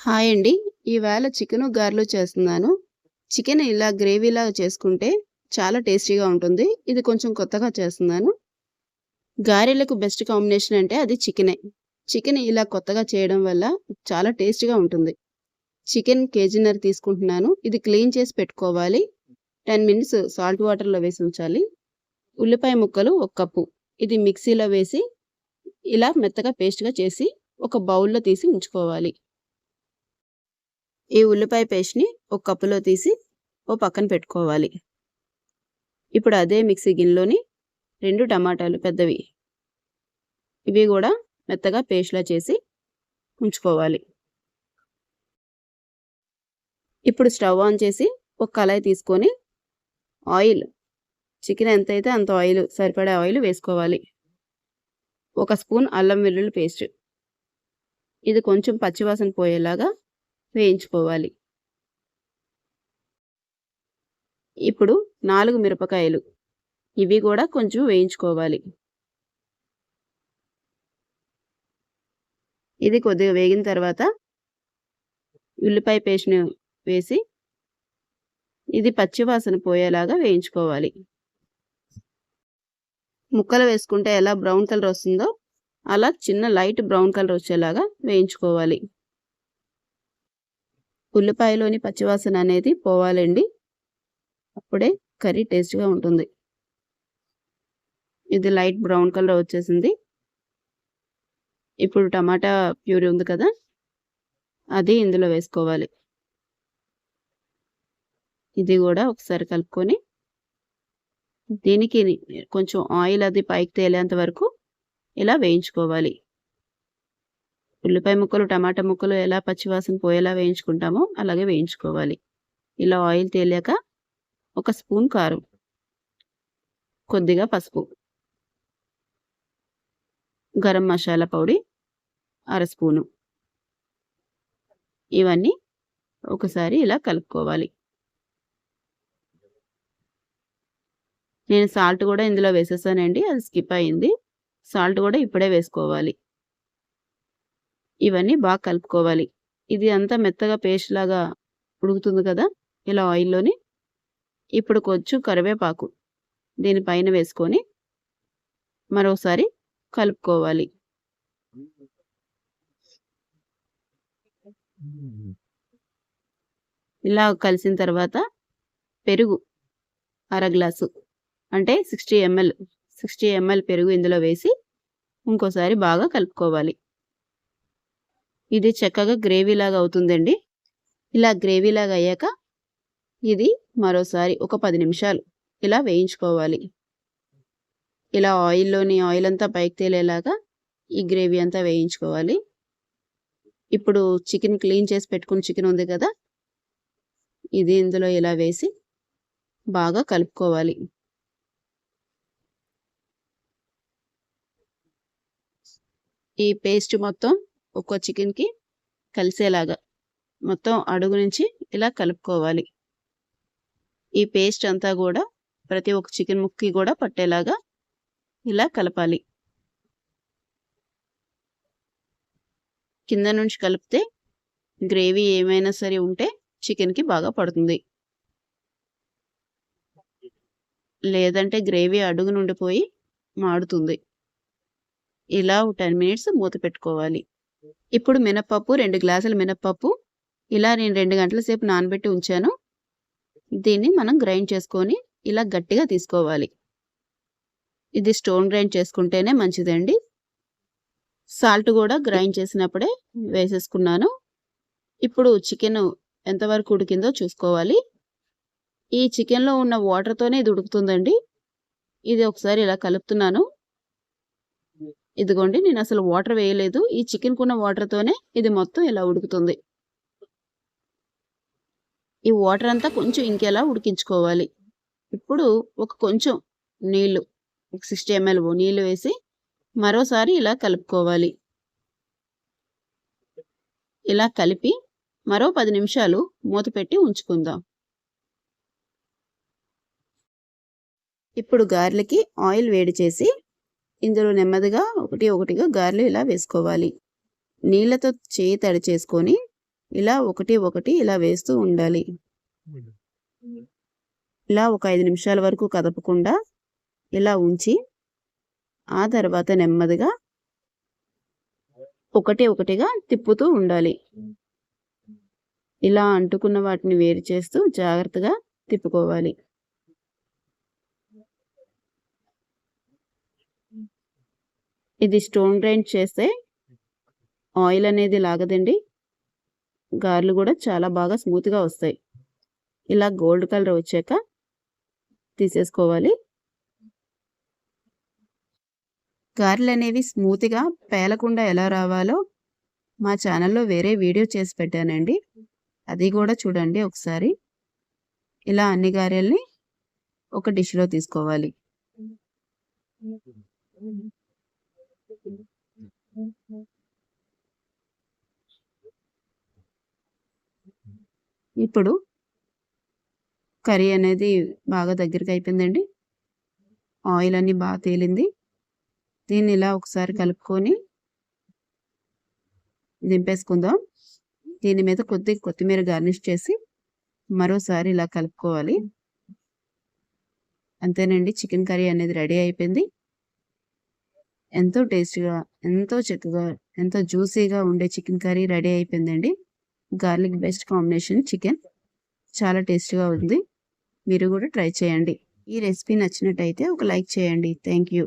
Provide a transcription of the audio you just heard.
Hi అండి. ఈవేళ chicken గారెలు చేస్తున్నాను. చికెన్ ఇలా గ్రేవీలా చేసుకుంటే చాలా టేస్టీగా ఉంటుంది. ఇది కొంచెం కొత్తగా చేస్తున్నాను. గారెలకు బెస్ట్ కాంబినేషన్ అంటే అది చికెనే. చికెన్ ఇలా కొత్తగా చేయడం వల్ల చాలా టేస్టీగా ఉంటుంది. చికెన్ కేజీన్నర తీసుకుంటున్నాను. ఇది క్లీన్ చేసి పెట్టుకోవాలి. టెన్ మినిట్స్ సాల్ట్ వాటర్లో వేసి ఉంచాలి. ఉల్లిపాయ ముక్కలు ఒక కప్పు. ఇది మిక్సీలో వేసి ఇలా మెత్తగా పేస్ట్గా చేసి ఒక బౌల్లో తీసి ఉంచుకోవాలి. ఈ ఉల్లిపాయ పేస్ట్ని ఒక కప్పులో తీసి ఓ పక్కన పెట్టుకోవాలి. ఇప్పుడు అదే మిక్సీ గిన్నెలోని రెండు టమాటాలు పెద్దవి. ఇవి కూడా మెత్తగా పేస్ట్లా చేసి ఉంచుకోవాలి. ఇప్పుడు స్టవ్ ఆన్ చేసి ఒక కళాయి తీసుకొని ఆయిల్ చికెన్ ఎంత అయితే అంత ఆయిల్ సరిపడే ఆయిల్ వేసుకోవాలి. ఒక స్పూన్ అల్లం వెల్లుల్లి పేస్ట్. ఇది కొంచెం పచ్చివాసన పోయేలాగా వేయించుకోవాలి. ఇప్పుడు నాలుగు మిరపకాయలు. ఇవి కూడా కొంచెం వేయించుకోవాలి. ఇది కొద్దిగా వేగిన తర్వాత ఉల్లిపాయ పేస్ట్ని వేసి ఇది పచ్చివాసన పోయేలాగా వేయించుకోవాలి. ముక్కలు వేసుకుంటే ఎలా బ్రౌన్ కలర్ వస్తుందో అలా చిన్న లైట్ బ్రౌన్ కలర్ వచ్చేలాగా వేయించుకోవాలి. ఉల్లిపాయలోని పచ్చివాసన అనేది పోవాలండి. అప్పుడే కర్రీ టేస్ట్గా ఉంటుంది. ఇది లైట్ బ్రౌన్ కలర్ వచ్చేసింది. ఇప్పుడు టమాటా ప్యూరీ ఉంది కదా అది ఇందులో వేసుకోవాలి. ఇది కూడా ఒకసారి కలుపుకొని దీనికి కొంచెం ఆయిల్ అది పైకి తేలేంత వరకు ఇలా వేయించుకోవాలి. ఉల్లిపాయ ముక్కలు టమాటా ముక్కలు ఎలా పచ్చివాసన పోయేలా వేయించుకుంటామో అలాగే వేయించుకోవాలి. ఇలా ఆయిల్ తేలాక ఒక స్పూన్ కారం కొద్దిగా పసుపు గరం మసాలా పౌడి అర స్పూను. ఇవన్నీ ఒకసారి ఇలా కలుపుకోవాలి. నేను సాల్ట్ కూడా ఇందులో వేసేసానండి అది స్కిప్ అయింది. సాల్ట్ కూడా ఇప్పుడే వేసుకోవాలి. ఇవన్నీ బాగా కలుపుకోవాలి. ఇది అంతా మెత్తగా పేస్ట్ లాగా ఉడుకుతుంది కదా? ఇలా ఆయిల్లోని ఇప్పుడు కొంచెం కరివేపాకు దీనిపైన వేసుకొని మరోసారి కలుపుకోవాలి. ఇలా కలిసిన తర్వాత పెరుగు అర గ్లాసు అంటే సిక్స్టీ ఎంఎల్ సిక్స్టీ ఎంఎల్ పెరుగు ఇందులో వేసి ఇంకోసారి బాగా కలుపుకోవాలి. ఇది చక్కగా గ్రేవీ లాగా అవుతుందండి. ఇలా గ్రేవీ లాగా అయ్యాక ఇది మరోసారి ఒక పది నిమిషాలు ఇలా వేయించుకోవాలి. ఇలా ఆయిల్లోని ఆయిల్ అంతా పైకి తేలేలాగా ఈ గ్రేవీ అంతా వేయించుకోవాలి. ఇప్పుడు చికెన్ క్లీన్ చేసి పెట్టుకున్న చికెన్ ఉంది కదా ఇది ఇందులో ఇలా వేసి బాగా కలుపుకోవాలి. ఈ పేస్ట్ మొత్తం ఒక్కో చికెన్కి కలిసేలాగా మొత్తం అడుగు నుంచి ఇలా కలుపుకోవాలి. ఈ పేస్ట్ అంతా కూడా ప్రతి ఒక్క చికెన్ ముక్కి కూడా పట్టేలాగా ఇలా కలపాలి. కింద నుంచి కలిపితే గ్రేవీ ఏమైనా సరే ఉంటే చికెన్కి బాగా పడుతుంది. లేదంటే గ్రేవీ అడుగు నుండి పోయి మాడుతుంది. ఇలా టెన్ మినిట్స్ మూత పెట్టుకోవాలి. ఇప్పుడు మినప్పప్పు రెండు గ్లాసుల మినప్పప్పు. ఇలా నేను రెండు గంటల సేపు నానబెట్టి ఉంచాను. దీన్ని మనం గ్రైండ్ చేసుకొని ఇలా గట్టిగా తీసుకోవాలి. ఇది స్టోన్ గ్రైండ్ చేసుకుంటేనే మంచిదండి. సాల్ట్ కూడా గ్రైండ్ చేసినప్పుడే వేసేసుకున్నాను. ఇప్పుడు చికెన్ ఎంతవరకు ఉడికిందో చూసుకోవాలి. ఈ చికెన్లో ఉన్న వాటర్తోనే ఇది ఉడుకుతుందండి. ఇది ఒకసారి ఇలా కలుపుతున్నాను. ఇదిగోండి నేను అసలు వాటర్ వేయలేదు. ఈ చికెన్ కున్న వాటర్తోనే ఇది మొత్తం ఇలా ఉడుకుతుంది. ఈ వాటర్ అంతా కొంచెం ఇంకెలా ఉడికించుకోవాలి. ఇప్పుడు ఒక కొంచెం నీళ్ళు ఒక సిక్స్టీ ఎంఎల్ నీళ్ళు వేసి మరోసారి ఇలా కలుపుకోవాలి. ఇలా కలిపి మరో పది నిమిషాలు మూత పెట్టి ఉంచుకుందాం. ఇప్పుడు గారెలకి ఆయిల్ వేడి చేసి ఇందులో నెమ్మదిగా ఒకటి ఒకటిగా గారెలు ఇలా వేసుకోవాలి. నీళ్ళతో చేయి తడి చేసుకొని ఇలా ఒకటి ఒకటి ఇలా వేస్తూ ఉండాలి. ఇలా ఒక ఐదు నిమిషాల వరకు కదపకుండా ఇలా ఉంచి ఆ తర్వాత నెమ్మదిగా ఒకటి ఒకటిగా తిప్పుతూ ఉండాలి. ఇలా అంటుకున్న వాటిని వేరు చేస్తూ జాగ్రత్తగా తిప్పుకోవాలి. ఇది స్టోన్ గ్రైండ్ చేస్తే ఆయిల్ అనేది లాగదండి. గారెలు కూడా చాలా బాగా స్మూత్గా వస్తాయి. ఇలా గోల్డ్ కలర్ వచ్చాక తీసేసుకోవాలి. గారెలు అనేవి స్మూత్గా పేలకుండా ఎలా రావాలో మా ఛానల్లో వేరే వీడియో చేసి పెట్టానండి. అది కూడా చూడండి ఒకసారి. ఇలా అన్ని గారెల్ని ఒక డిష్లో తీసుకోవాలి. ఇప్పుడు కర్రీ అనేది బాగా దగ్గరికి అయిపోయిందండి. ఆయిల్ అన్ని బాగా తేలింది. దీన్ని ఇలా ఒకసారి కలుపుకొని దింపేసుకుందాం. దీని మీద కొద్ది కొత్తిమీర గార్నిష్ చేసి మరోసారి ఇలా కలుపుకోవాలి. అంతేనండి చికెన్ కర్రీ అనేది రెడీ అయిపోయింది. ఎంతో టేస్టీగా ఎంతో చక్కగా ఎంతో జ్యూసీగా ఉండే చికెన్ కర్రీ రెడీ అయిపోయిందండి. Garlic best combination chicken. చాలా టేస్టీగా ఉంది. మీరు కూడా ట్రై చేయండి. ఈ రెసిపీ నచ్చినట్టయితే ఒక లైక్ చేయండి. Thank you.